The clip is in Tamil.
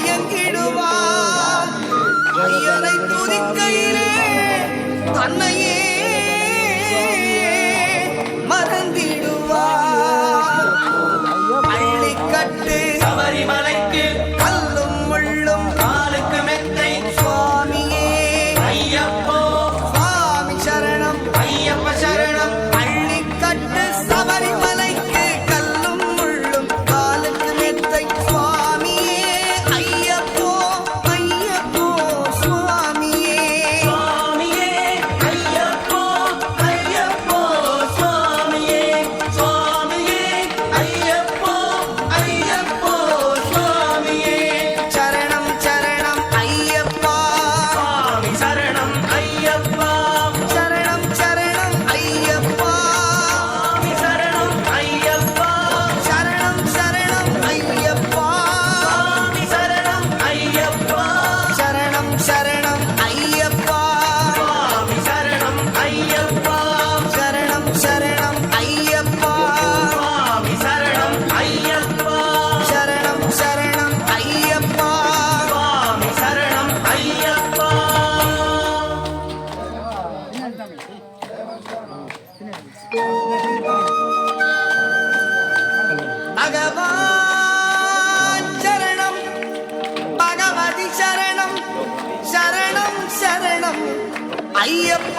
மயங்கிடுவார் ஐயனை துதிக்கையிலே தன்னையே భగవాన్ శరణం భగవతి శరణం శరణం శరణం. అయ్యప్ప